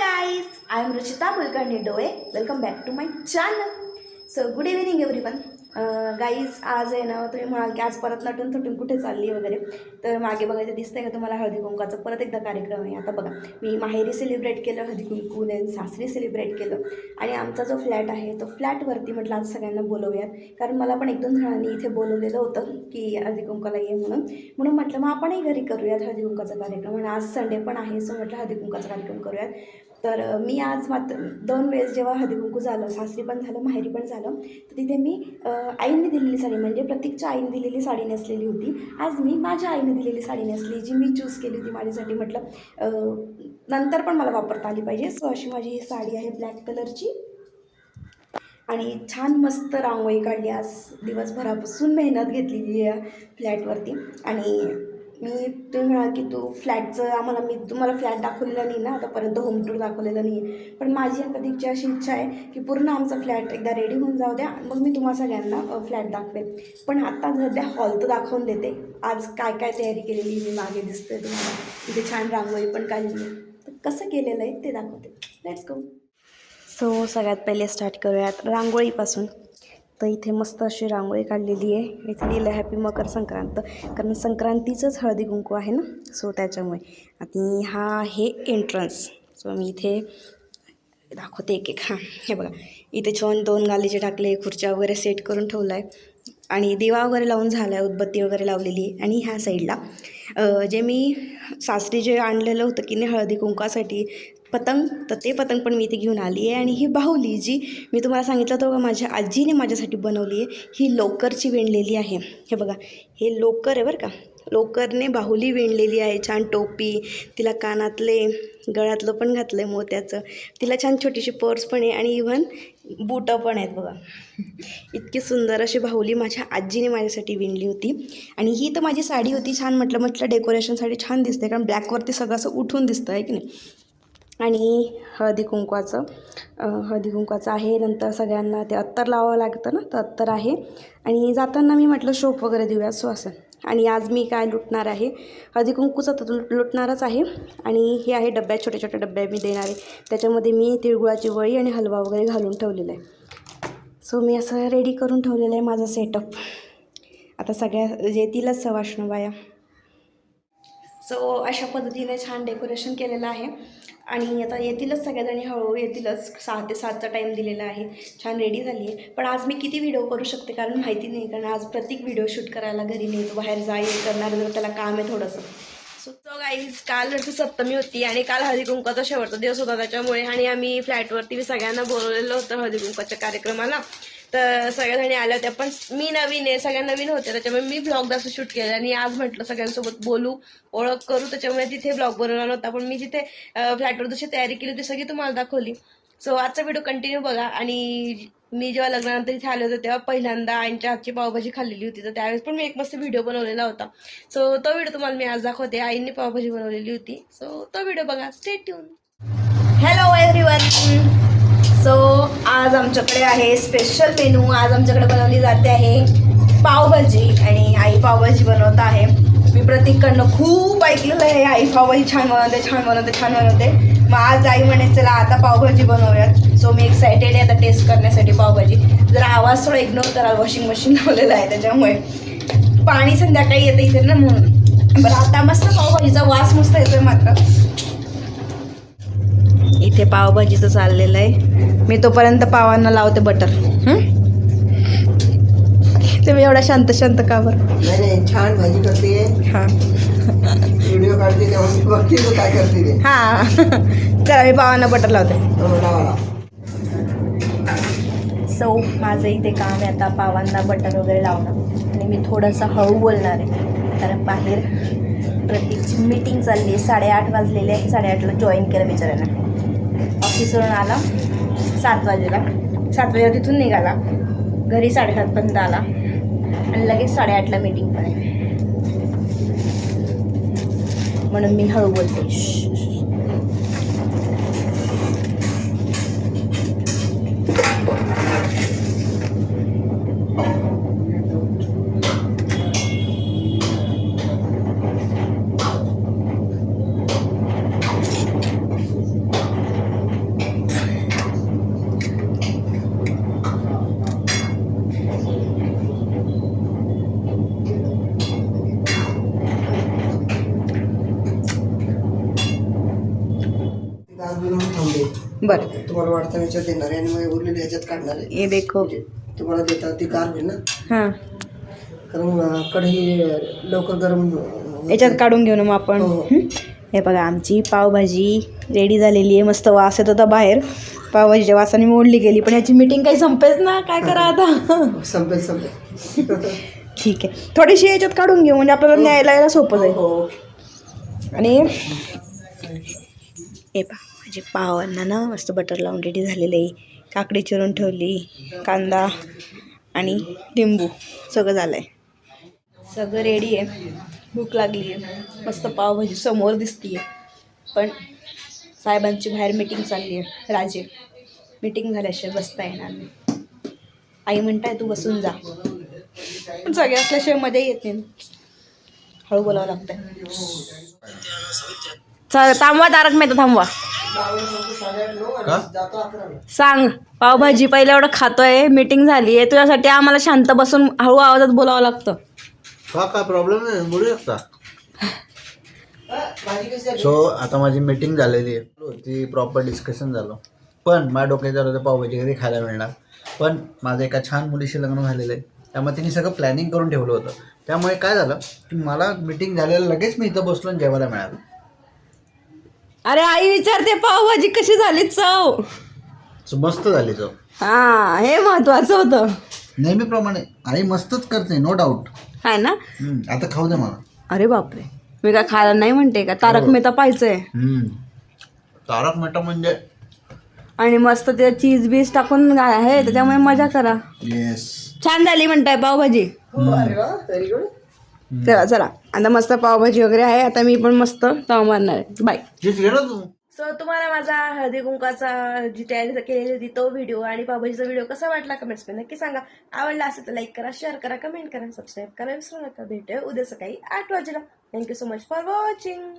Guys, I am Ruchita Mulkarni Doe. Welcome back to my channel. So good evening everyone. Guys आज आहे ना तुम्ही म्हणाल की आज परत नटून तुटून कुठे चालली वगैरे तर मागे बघायचं दिसतंय का तुम्हाला हळदी कुंकाचा परत एकदा कार्यक्रम आहे आता बघा मी माहेरी सेलिब्रेट केलं हळदी कुंकू देन सासरी सेलिब्रेट केलं आणि आमचा जो फ्लॅट आहे तो फ्लॅटवरती म्हटलं आज सगळ्यांना बोलवूयात कारण मला पण एक दोन जणांनी इथे बोलवलेलं होतं की हळदी कुंकाला ये म्हणून म्हणून म्हटलं मग आपणही घरी करूयात हळदी कुंकाचा कार्यक्रम आणि आज संडे पण आहे सो म्हटलं हळदी कुंकाचा कार्यक्रम करूयात तर मी आज मात्र दोन वेळेस जेव्हा हळदीकुंकू झालं सासरी पण झालं माहेरी पण झालं तर तिथे मी आईने दिलेली साडी म्हणजे प्रतीकच्या आईने दिलेली साडी नेसलेली होती आज मी माझ्या आईने दिलेली साडी नेसली जी मी चूज केली होती माझ्यासाठी म्हटलं नंतर पण मला वापरता आली पाहिजे सो अशी माझी ही साडी आहे ब्लॅक कलरची आणि छान मस्त रांगोळी काढली आज दिवसभरापासून मेहनत घेतलेली आहे फ्लॅटवरती आणि मी तुम्ही म्हणाल की तू फ्लॅटचं आम्हाला मी तुम्हाला फ्लॅट दाखवलेला नाही ना आतापर्यंत होम टूर दाखवलेलं नाही आहे पण माझी आता इच्छा अशी इच्छा आहे की पूर्ण आमचा फ्लॅट एकदा रेडी होऊन जाऊ द्या मग मी तुम्हाला सगळ्यांना फ्लॅट दाखवेन पण आत्ता सध्या हॉल तर दाखवून देते आज काय काय तयारी केलेली मी मागे दिसते तुम्हाला इथे छान रांगोळी पण नाही तर कसं केलेलं आहे ते दाखवते लेट्स गो सो सगळ्यात पहिले स्टार्ट करूयात रांगोळीपासून तर इथे मस्त अशी रांगोळी काढलेली आहे इथे लिहिलं हॅपी मकर संक्रांत कारण संक्रांतीचंच हळदी कुंकू आहे ना सो त्याच्यामुळे आणि हा आहे एंट्रन्स सो मी इथे दाखवते एक एक हां हे बघा इथे छान दोन गालीचे टाकले खुर्च्या वगैरे सेट करून ठेवला आहे आणि दिवा वगैरे लावून झाला आहे उदबत्ती वगैरे लावलेली आणि ह्या साईडला जे मी सासरी जे आणलेलं होतं की नाही हळदी कुंकासाठी पतंग तर ते पतंग पण मी इथे घेऊन आली आहे आणि ही बाहुली जी मी तुम्हाला सांगितलं होतं माझ्या आजीने माझ्यासाठी बनवली आहे ही लोकरची विणलेली आहे हे बघा हे लोकर आहे बरं का लोकरने बाहुली विणलेली आहे छान टोपी तिला कानातले गळ्यातलं पण घातलं आहे मोत्याचं तिला छान छोटीशी पर्स पण आहे आणि इव्हन बुटं पण आहेत बघा इतकी सुंदर अशी बाहुली माझ्या आजीने माझ्यासाठी विणली होती आणि ही तर माझी साडी होती छान म्हटलं म्हटलं डेकोरेशनसाठी छान दिसते कारण ब्लॅकवरती सगळं असं उठून दिसतं आहे की नाही आणि हळदी कुंकवाचं हळदी कुंकवाचं आहे नंतर सगळ्यांना ते अत्तर लावावं लागतं ना तर अत्तर आहे आणि जाताना मी म्हटलं शोप वगैरे देऊया सो असं आणि आज मी काय लुटणार आहे हळदी कुंकूचं तर लुटणारच आहे आणि हे आहे डब्या छोट्या छोट्या डब्या मी देणार आहे त्याच्यामध्ये मी तिळगुळाची वळी आणि हलवा वगैरे घालून ठेवलेला आहे सो मी असं रेडी करून ठेवलेलं आहे माझं सेटअप आता सगळ्या जे तिलाच सवाष्ण बाया सो अशा पद्धतीने छान डेकोरेशन केलेलं आहे आणि आता येतीलच सगळ्याजणी हळूहळू येतीलच सहा ते सातचा टाईम दिलेला आहे छान रेडी झाली आहे पण आज मी किती व्हिडिओ करू शकते कारण माहिती नाही कारण आज प्रत्येक व्हिडिओ शूट करायला घरी नेतो बाहेर जाईल करणार जर त्याला काम आहे थोडंसं सो तो गाईज काल सप्तमी होती आणि काल हळदीकुंकाचा शेवटचा दिवस होता त्याच्यामुळे आणि आम्ही फ्लॅटवरती सगळ्यांना बोलवलेलं होतं हळदीकुंकाच्या कार्यक्रमाला तर जणी आल्या होत्या पण मी नवीन आहे सगळ्या नवीन होत्या त्याच्यामुळे मी ब्लॉग असं शूट केला आणि आज म्हटलं सगळ्यांसोबत बोलू ओळख करू त्याच्यामुळे तिथे ब्लॉग बनवला नव्हता पण मी जिथे फ्लॅटवर जशी तयारी केली होती सगळी तुम्हाला दाखवली सो आजचा व्हिडिओ कंटिन्यू बघा आणि मी जेव्हा लग्नानंतर इथे आले होते तेव्हा पहिल्यांदा आईच्या हातची पावभाजी खाल्लेली होती तर त्यावेळेस पण मी एक मस्त व्हिडिओ बनवलेला होता सो तो व्हिडिओ तुम्हाला मी आज दाखवते आईने पावभाजी बनवलेली होती सो तो व्हिडिओ बघा stay tuned hello one so आज आमच्याकडे आहे स्पेशल मेनू आज आमच्याकडे बनवली जाते आहे पावभाजी आणि आई पावभाजी बनवत आहे मी प्रतीककडनं खूप ऐकलेलं आहे आई पावभाजी छान बनवते छान बनवते छान बनवते मग आज आई म्हणे चला आता पावभाजी बनवूयात सो मी एक्सायटेड आहे आता टेस्ट करण्यासाठी पावभाजी जर आवाज थोडा इग्नोर करा वॉशिंग मशीन लावलेलं आहे त्याच्यामुळे पाणी संध्याकाळी येतं इथे ना म्हणून बरं आता मस्त पावभाजीचा वास मस्त येतोय मात्र इथे पावभाजीचं चाललेलं आहे मी तोपर्यंत पावांना लावते बटर तुम्ही एवढा शांत शांत का बर छान भाजी करते हां व्हिडिओ काय करते हां चला मी पावांना बटर लावते सो हो, माझं इथे काम आहे आता पावांना बटर वगैरे लावणं आणि मी थोडंसं हळू बोलणार आहे कारण बाहेर प्रतीकची मीटिंग चालली आहे साडेआठ वाजलेली आहे ला जॉईन केलं बिचारायला ऑफिसवरून आला सात वाजेला सात वाजेला तिथून निघाला घरी साडेसातपर्यंत आला आणि लगेच साडेआठला मीटिंग पण आहे म्हणून मी हळू बोलते बरं तुम्हाला वाटतं याच्यात देणार आहे आणि मग ह्याच्यात काढणार आहे हे देखो म्हणजे तुम्हाला देतात ती गार होईल ना हां कारण कढई लवकर गरम याच्यात काढून घेऊ ना मग आपण हो, हो. हे बघा आमची पावभाजी रेडी झालेली आहे मस्त वास येत होता बाहेर पावभाजीच्या वासाने मोडली गेली पण याची मीटिंग काही संपेच ना काय करा आता संपेल संपेल ठीक आहे थोडीशी याच्यात काढून घेऊ म्हणजे आपल्याला हो. न्यायला यायला सोपं जाईल आणि हे पा म्हणजे पावांना ना मस्त बटर लावून रेडी झालेलं आहे काकडी चिरून ठेवली कांदा आणि लिंबू सगळं झालं आहे सगळं रेडी आहे भूक लागली आहे मस्त पावभाजी समोर दिसती आहे पण साहेबांची बाहेर मिटिंग चालली आहे राजे मीटिंग झाल्याशिवाय बसता येणार नाही आई म्हणताय तू बसून जा सगळे असल्याशिवाय मजा येत नाही हळू बोलावं लागतं चल थांबवा तारक मेहता थांबवा सांग पावभाजी पहिल्या एवढं खातोय मीटिंग झाली आहे तुझ्यासाठी आम्हाला शांत बसून हळू आवाजात बोलावं लागतं काय प्रॉब्लेम नाही बोलू शकता सो आता माझी मीटिंग झालेली आहे ती प्रॉपर डिस्कशन झालं पण माझ्या डोक्यात होतं पावभाजी कधी खायला मिळणार पण माझं एका छान मुलीशी लग्न झालेलं आहे त्यामुळे तिने सगळं प्लॅनिंग करून ठेवलं होतं त्यामुळे काय झालं की मला मीटिंग झालेलं लगेच मी इथं बसलो आणि जेवायला मिळालं अरे आई विचारते पावभाजी कशी झाली चव मस्त झाली चव हा हे महत्वाचं होतं नेहमीप्रमाणे आई मस्तच करते नो डाऊट हाय ना आता खाऊ दे मला अरे बापरे मी काय खायला नाही म्हणते का तारक हो. मेहता पाहिजे तारक मेहता म्हणजे आणि मस्त ते चीज बीज टाकून आहे त्याच्यामुळे मजा करा छान झाली म्हणताय पावभाजी चला चला आता मस्त पावभाजी वगैरे आहे आता मी पण मस्त पाव मारणार आहे बाय सो तुम्हाला माझा हळदी कुंकाचा जी तयारी केलेली होती तो व्हिडिओ आणि पावभाजीचा व्हिडिओ कसा वाटला कमेंट्स मध्ये नक्की सांगा आवडला असेल तर लाईक करा शेअर करा कमेंट करा सबस्क्राईब करा विसरू नका भेटूया उद्या सकाळी आठ वाजेला thank you so much for watching